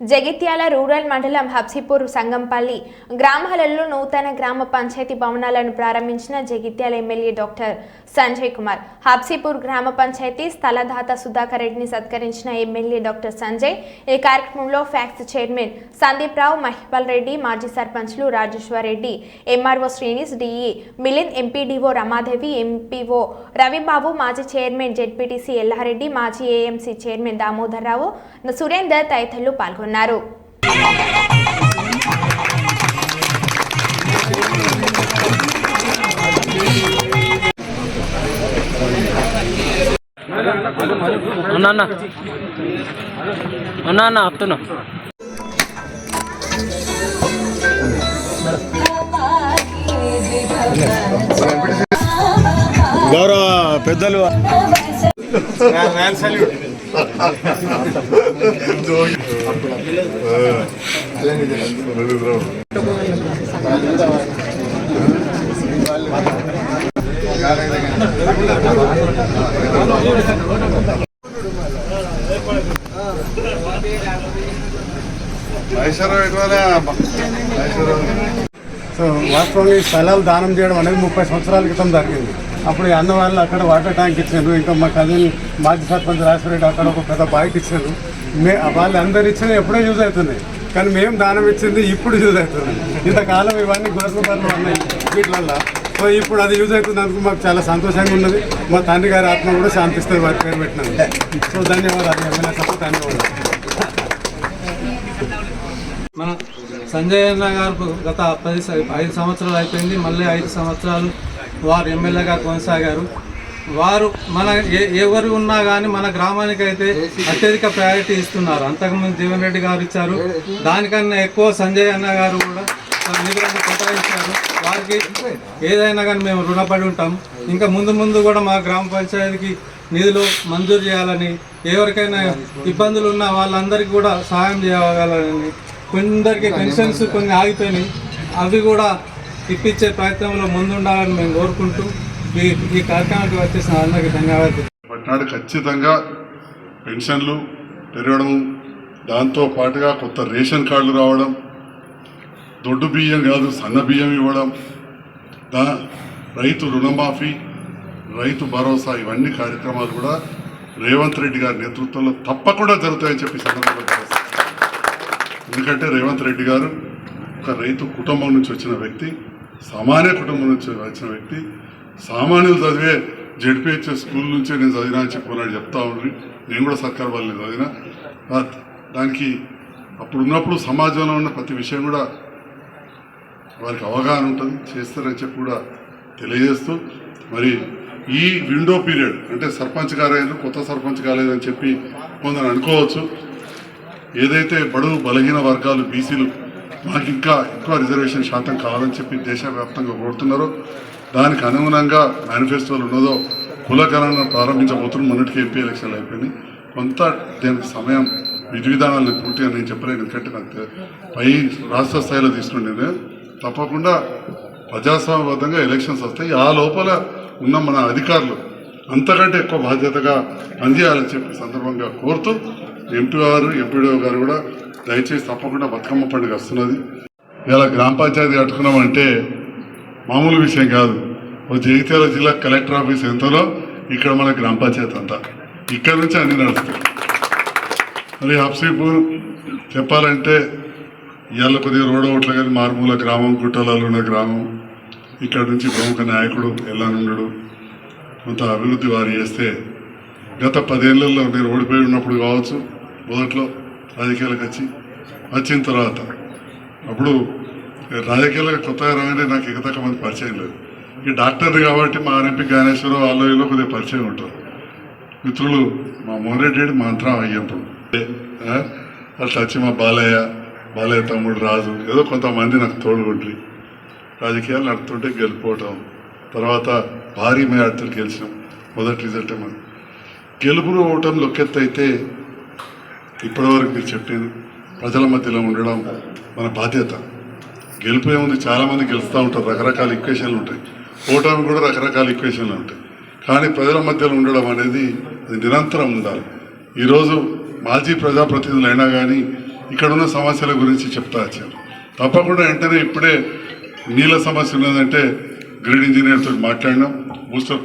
Jagtial rural మండలం హబ్సిపూర్ సంగంపల్లి గ్రామాలలో నూతన గ్రామ పంచాయతీ భవనాలను ప్రారంభించిన జగిత్యాల ఎమ్మెల్యే డాక్టర్ సంజయ్ కుమార్. హబ్సిపూర్ గ్రామ పంచాయతీ స్థలదాత సుధాకర్ రెడ్డిని సత్కరించిన ఎమ్మెల్యే డాక్టర్ సంజయ్. ఈ కార్యక్రమంలో ఫ్యాక్స్ చైర్మన్ సందీప్ రావు మహిపాల్ రెడ్డి మాజీ సర్పంచ్లు Rajeshwar Reddy MRO Srini's DE Milind MPDO Ramadevi MPO Ravibabu మాజీ చైర్మన్ జెడ్పీటీసీ ఎల్లారెడ్డి మాజీ ఏఎంసీ చైర్మన్ దామోదర్ రావు సురేందర్ తదితరులు పాల్గొన్నారు. అన్నా అన్న అన్నా అన్న వస్తున్నా గౌరవ పెద్దలు సో వాస్తవంగా ఈ స్థలాలు దానం చేయడం అనేది ముప్పై సంవత్సరాల క్రితం జరిగింది. అప్పుడు అన్నవాళ్ళు అక్కడ వాటర్ ట్యాంక్ ఇచ్చారు. ఇంకా మా కజిన్ మాజీ సర్పంచ్ రాజశేఖర అక్కడ ఒక పెద్ద బైక్ ఇచ్చారు. మే వాళ్ళు అందరు ఇచ్చిన ఎప్పుడో యూజ్ అవుతున్నాయి. కానీ మేము దానం ఇచ్చింది ఇప్పుడు యూజ్ అవుతుంది. ఇంతకాలం ఇవన్నీ గొడవలు ఉన్నాయి వీటివల్ల సో ఇప్పుడు అది యూజ్ అవుతున్నందుకు మాకు చాలా సంతోషంగా ఉన్నది. మా తండ్రి గారి ఆత్మ కూడా శాంతిస్తుంది వారి పేరు పెట్టినందుకు సో ధన్యవాదాలు ఎమ్మెల్యే సభ ధన్యవాదాలు. మన సంజయ్ అన్న గారు గత పది ఐదు సంవత్సరాలు అయిపోయింది. మళ్ళీ ఐదు సంవత్సరాలు వారు ఎమ్మెల్యేగా కొనసాగారు. వారు మన ఏ ఎవరు ఉన్నా కానీ మన గ్రామానికి అయితే అత్యధిక ప్రయారిటీ ఇస్తున్నారు. అంతకుముందు జీవన్ రెడ్డి గారు ఇచ్చారు. దానికన్నా ఎక్కువ సంజయ్ అన్న గారు కూడా నిధులను కేటాయించారు. వారికి ఏదైనా కానీ మేము రుణపడి ఉంటాం. ఇంకా ముందు ముందు కూడా మా గ్రామ పంచాయతీకి నిధులు మంజూరు చేయాలని ఎవరికైనా ఇబ్బందులు ఉన్న వాళ్ళందరికీ కూడా సహాయం చేయగలని కొందరికి పెన్షన్స్ కొన్ని ఆగిపోయినాయి. అవి కూడా ఇప్పించే ప్రయత్నంలో ముందుండాలని మేము కోరుకుంటూ ఈ ఈ కార్యక్రమానికి వచ్చేసిన అందరికీ ధన్యవాదాలు పట్నాడు ఖచ్చితంగా పెన్షన్లు పెరగడం దాంతో పాటుగా కొత్త రేషన్ కార్డులు రావడం దొడ్డు బియ్యం కాదు సన్న బియ్యం ఇవ్వడం దా రైతు రుణమాఫీ రైతు భరోసా ఇవన్నీ కార్యక్రమాలు కూడా రేవంత్ రెడ్డి గారి నేతృత్వంలో తప్పకుండా జరుగుతాయని చెప్పి సందర్భంగా ఎందుకంటే రేవంత్ రెడ్డి గారు ఒక రైతు కుటుంబం నుంచి వచ్చిన వ్యక్తి. సామాన్య కుటుంబం నుంచి వచ్చిన వ్యక్తి సామాన్యులు చదివే జెడ్పిహెచ్ఎస్ స్కూల్ నుంచే నేను చదివినా అని చెప్పి చెప్తా ఉండ్రి నేను కూడా సర్కార్ వాళ్ళని చదివిన. దానికి అప్పుడు ఉన్నప్పుడు సమాజంలో ఉన్న ప్రతి విషయం కూడా వారికి అవగాహన ఉంటుంది చేస్తారని చెప్పి కూడా తెలియజేస్తూ మరి ఈ విండో పీరియడ్ అంటే సర్పంచ్ కాలేదు కొత్త సర్పంచ్ కాలేదని చెప్పి కొందరు అనుకోవచ్చు. ఏదైతే బడుగు బలహీన వర్గాలు బీసీలు మాకు ఇంకా ఎక్కువ రిజర్వేషన్ శాతం కావాలని చెప్పి దేశవ్యాప్తంగా కోరుతున్నారు. దానికి అనుగుణంగా మేనిఫెస్టోలు ఉన్నదో కులకరణను ప్రారంభించబోతున్న మొన్నటికి ఎంపీ ఎలక్షన్లు అయిపోయినాయి. కొంత దీనికి సమయం విధి విధానాలను పూర్తిగా నేను చెప్పలేను. ఎందుకంటే నాకు పై రాష్ట్ర స్థాయిలో తీసుకుంటే తప్పకుండా ప్రజాస్వామ్యబద్ధంగా ఎలక్షన్స్ వస్తాయి. ఆ లోపల ఉన్న మన అధికారులు అంతకంటే ఎక్కువ బాధ్యతగా పనిచేయాలని చెప్పి సందర్భంగా కోరుతూ ఎంపీ గారు ఎంపీడీఓ గారు కూడా దయచేసి తప్పకుండా బతుకమ్మ పండుగ వస్తున్నది. ఇలా గ్రామ పంచాయతీ కట్టుకున్నామంటే మామూలు విషయం కాదు. జగిత్యాల జిల్లా కలెక్టర్ ఆఫీస్ ఎంతలో? ఇక్కడ మన గ్రామ పంచాయతీ అంతా. ఇక్కడ నుంచి అన్ని నడుస్తాయి. మరి హబ్సీపూర్ చెప్పాలంటే ఇవాళ కొద్దిగా రోడ్ ఓట్ల కానీ మారుమూల గ్రామం గుట్టలలో ఉన్న గ్రామం. ఇక్కడ నుంచి ప్రముఖ నాయకుడు ఎల్లానుండడు కొంత అభివృద్ధి వారు చేస్తే గత పదేళ్ళలో నేను ఓడిపోయి ఉన్నప్పుడు కావచ్చు మొదట్లో రాజకీయాలకు వచ్చి వచ్చిన తర్వాత. అప్పుడు రాజకీయాలకు కొత్తగా రాగానే నాకు ఎగతక్క మంది పరిచయం లేదు. ఈ డాక్టర్ని కాబట్టి మా ఆర్ఎంపీ జ్ఞానేశ్వరరావు ఆలోయలో కొద్దిగా పరిచయం ఉంటారు. మిత్రులు మా మోహన్ రెడ్డి మంత్రం అంతరం అట్లా వచ్చి మా బాలయ్య బాలయ్య తమ్ముడు రాజు ఏదో కొంతమంది నాకు తోడుగుండ్రి. రాజకీయాలు నడుతుంటే గెలిపోవటం తర్వాత భారీ మేడతో గెలిచినాం. మొదటి రిజల్ట్ మనం గెలుపులు ఓటం లొక్కెత్త అయితే ఇప్పటివరకు మీరు చెప్పేది ప్రజల మధ్యలో ఉండడం మన బాధ్యత. గెలిపే ఏముంది చాలామంది గెలుస్తూ ఉంటారు రకరకాల ఈక్వేషన్లు ఉంటాయి. ఓటమి కూడా రకరకాల ఈక్వేషన్లు ఉంటాయి. కానీ ప్రజల మధ్యలో ఉండడం అనేది అది నిరంతరం ఉండాలి. ఈరోజు మాజీ ప్రజాప్రతినిధులు అయినా కానీ ఇక్కడ ఉన్న సమస్యల గురించి చెప్తా వచ్చారు. తప్పకుండా వెంటనే ఇప్పుడే నీళ్ళ సమస్య ఉన్నదంటే గ్రీడ్ ఇంజనీర్తో మాట్లాడినాం. బూస్టర్